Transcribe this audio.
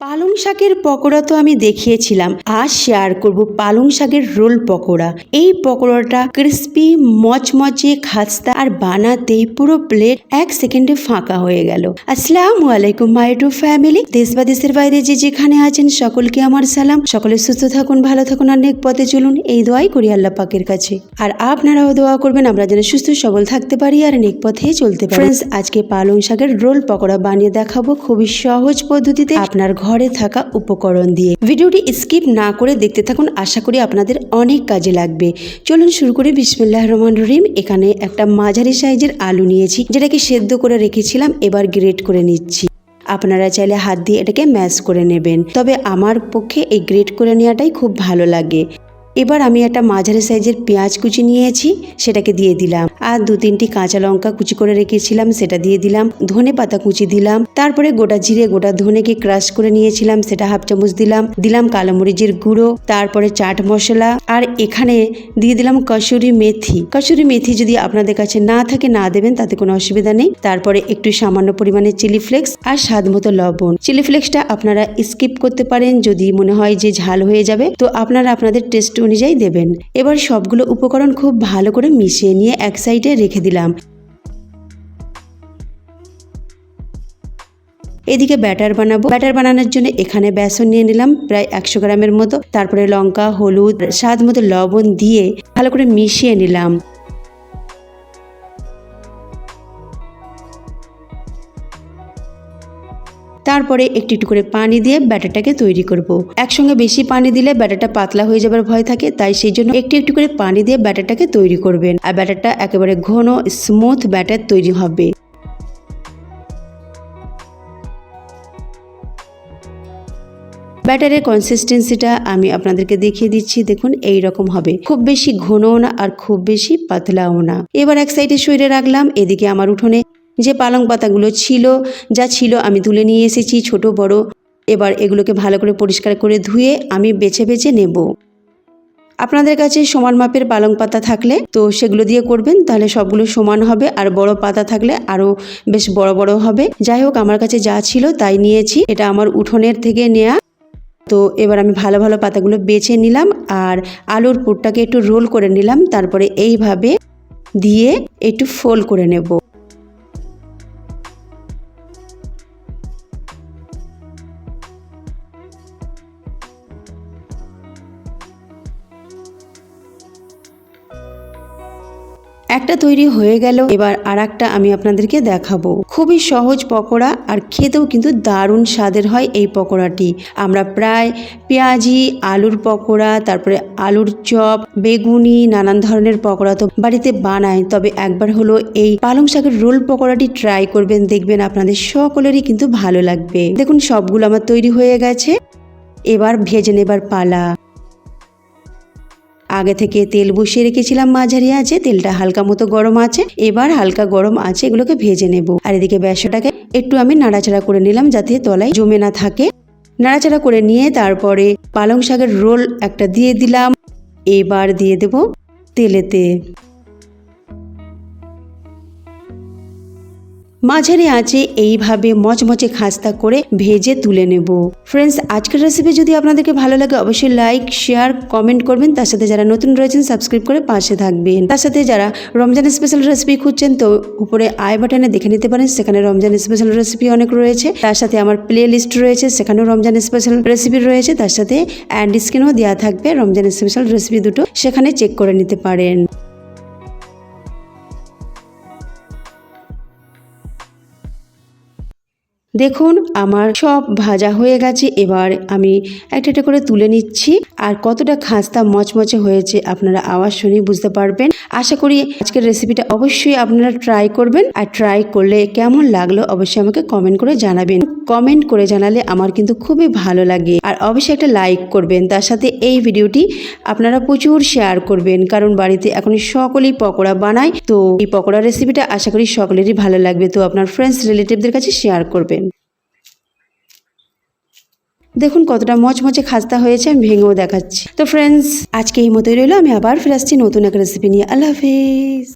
পালং শাকের পকোড়া তো আমি দেখিয়েছিলাম। আজ শেয়ার করব পালং শাকের রোল পকোড়া। এই পকোড়াটা ক্রিস্পি মচমচে খাস্তা আর বানাতেই পুরো প্লেট এক সেকেন্ডে ফাঁকা হয়ে গেল। আসসালামু আলাইকুম মাই টু ফ্যামিলি দেশ বা দেশের বাইরে যে যেখানে আছেন সকলকে আমার সালাম। সকলে সুস্থ থাকুন ভালো থাকুন অনেক পথে চলুন। এই দোয়াই করি আল্লাহ পাকের কাছে। আর আপনারাও দোয়া করবেন আমরা যেন সুস্থ সবল থাকতে পারি আর নেক পথে চলতে পারি। ফ্রেন্ডস আজকে পালং শাকের রোল পকোড়া বানিয়ে দেখাবো খুবই সহজ পদ্ধতিতে। আপনার ঘরে থাকা উপকরণ দিয়ে। ভিডিওটি স্কিপ না করে দেখতে থাকুন, আশা করি আপনাদের অনেক কাজে লাগবে। চলুন শুরু করে বিসমুল্লাহ রহমান রহিম। এখানে একটা মাঝারি সাইজের আলু নিয়েছি, যেটাকে সেদ্ধ করে রেখেছিলাম, এবার গ্রেট করে নিচ্ছি। আপনারা চাইলে হাত দিয়ে এটাকে ম্যাশ করে নেবেন, তবে আমার পক্ষে এই গ্রেট করে নেওয়াটাই খুব ভালো লাগে। এবার আমি একটা মাঝারি সাইজের পেঁয়াজ কুচি নিয়েছি, সেটাকে দিয়ে দিলাম। আর দু তিনটি কাঁচা লঙ্কা কুচি করে রেখেছিলাম, সেটা দিয়ে দিলাম। ধনে পাতা কুচি দিলাম। তারপরে গোটা জিরে, গোটা ধনেকে ক্রাশ করে নিয়েছিলাম, সেটা হাফ চামচ দিলাম। দিলাম কালো মরিচের গুঁড়ো, তারপরে চাট মশলা। আর এখানে দিয়ে দিলাম কসুরি মেথি। কসুরি মেথি যদি আপনাদের কাছে না থাকে, না দেবেন, তাতে কোনো অসুবিধা নেই। তারপরে একটু সামান্য পরিমাণে চিলি ফ্লেক্স আর স্বাদ মতো লবণ। চিলি ফ্লেক্সটা আপনারা স্কিপ করতে পারেন, যদি মনে হয় যে ঝাল হয়ে যাবে। তো আপনারা আপনাদের টেস্ট অনুযায়ী দেবেন। এবার সবগুলো উপকরণ খুব ভালো করে মিশিয়ে নিয়ে এক সাইডে রেখে দিলাম। এদিকে ব্যাটার বানাবো। ব্যাটার বানানোর জন্য এখানে বেসন নিয়ে নিলাম, প্রায় একশো গ্রামের মতো। তারপরে লঙ্কা, হলুদ, স্বাদ মতো লবণ দিয়ে ভালো করে মিশিয়ে নিলাম। তারপরে একটু একটু করে পানি দিয়ে ব্যাটারটাকে তৈরি করব। একসঙ্গে বেশি পানি দিলে ব্যাটারটা পাতলা হয়ে যাবার ভয় থাকে, তাই সেই জন্য একটু একটু করে পানি দিয়ে ব্যাটারটাকে তৈরি করবেন আর ব্যাটারটা একেবারে ঘন স্মুথ ব্যাটার তৈরি হবে। ব্যাটারের কনসিস্টেন্সিটা আমি আপনাদেরকে দেখিয়ে দিচ্ছি, দেখুন এই রকম হবে। খুব বেশি ঘনও না আর খুব বেশি পাতলাও না। এবার এক সাইডে সইরে রাখলাম, এদিকে আমার উঠোনে যে পালং পাতাগুলো ছিল, যা ছিল আমি তুলে নিয়ে এসেছি ছোট, বড়। এবার এগুলোকে ভালো করে পরিষ্কার করে ধুয়ে আমি বেছে বেছে নেব। আপনাদের কাছে সমান মাপের পালং পাতা থাকলে তো সেগুলো দিয়ে করবেন, তাহলে সবগুলো সমান হবে। আর বড় পাতা থাকলে আরও বেশ বড় বড় হবে। যাই হোক, আমার কাছে যা ছিল তাই নিয়েছি। এটা আমার উঠোনের থেকে নেয়া। তো এবার আমি ভালো ভালো পাতাগুলো বেছে নিলাম আর আলুর পুরটাকে একটু রোল করে নিলাম। তারপরে এইভাবে দিয়ে একটু ফোল্ড করে নেব। একটা তৈরি হয়ে গেল, এবার আর একটা আমি আপনাদেরকে দেখাবো। খুবই সহজ পকোড়া আর খেতেও কিন্তু দারুণ স্বাদের হয় এই পকোড়াটি। আমরা প্রায় পেঁয়াজি, আলুর পকোড়া, তারপরে আলুর চপ, বেগুনি, নানান ধরনের পকোড়া তো বাড়িতে বানাই। তবে একবার হলো এই পালং শাকের রোল পকোড়াটি ট্রাই করবেন, দেখবেন আপনাদের সকলেরই কিন্তু ভালো লাগবে। দেখুন, সবগুলো আমার তৈরি হয়ে গেছে। এবার ভেজে নেবার পালা। আগে থেকে তেল বসিয়ে রেখেছিলাম মাঝারি আছে, তেলটা হালকা মতো গরম আছে, এবার হালকা গরম আছে, এগুলোকে ভেজে নেব। আর এদিকে ব্যবসাটাকে একটু আমি নাড়াচাড়া করে নিলাম যাতে তলায় জমে না থাকে। নাড়াচাড়া করে নিয়ে তারপরে পালং শাকের রোল একটা দিয়ে দিলাম। এবার দিয়ে দেব তেলেতে। মাঝারি আঁচে এইভাবে মচমচে খাস্তা করে ভেজে তুলে নেব। ফ্রেন্ডস আজকের রেসিপি যদি আপনাদেরকে ভালো লাগে, অবশ্যই লাইক শেয়ার কমেন্ট করবেন। তার সাথে যারা নতুন রয়েছেন সাবস্ক্রাইব করে পাশে থাকবেন। তার সাথে যারা রমজান স্পেশাল রেসিপি খুঁজছেন, তো উপরে আই বাটনে দেখে নিতে পারেন। সেখানে রমজান স্পেশাল রেসিপি অনেক রয়েছে। তার সাথে আমার প্লে লিস্ট রয়েছে, সেখানেও রমজান স্পেশাল রেসিপি রয়েছে। তার সাথে অ্যান্ড স্ক্রিনও দেওয়া থাকবে রমজান স্পেশাল রেসিপি দুটো। সেখানে চেক করে নিতে পারেন। দেখুন, আমার সব ভাজা হয়ে গেছে। এবার আমি একটা একটা করে তুলে নিচ্ছি। আর কতটা খাস্তা মচমচে হয়েছে আপনারা আওয়াজ শুনে বুঝতে পারবেন। আশা করি আজকের রেসিপিটা অবশ্যই আপনারা ট্রাই করবেন। আর ট্রাই করলে কেমন লাগল অবশ্যই আমাকে কমেন্ট করে জানাবেন। কমেন্ট করে জানালে আমার কিন্তু খুবই ভালো লাগে। আর অবশ্যই একটা লাইক করবেন। তার সাথে এই ভিডিওটি আপনারা প্রচুর শেয়ার করবেন। কারণ বাড়িতে এখন সকলেই পকোড়া বানায়। তো এই পকোড়া রেসিপিটা আশা করি সকলেরই ভালো লাগবে। তো আপনার ফ্রেন্ডস রিলেটিভদের কাছে শেয়ার করবেন। দেখুন কতটা মচমচে খাস্তা হয়েছে, আমি ভেঙেও দেখাচ্ছি। তো ফ্রেন্ডস আজকে এই মতোই রইল, আমি আবার ফিরে আসছি নতুন এক রেসিপি নিয়ে। আল্লাহ হাফিজ।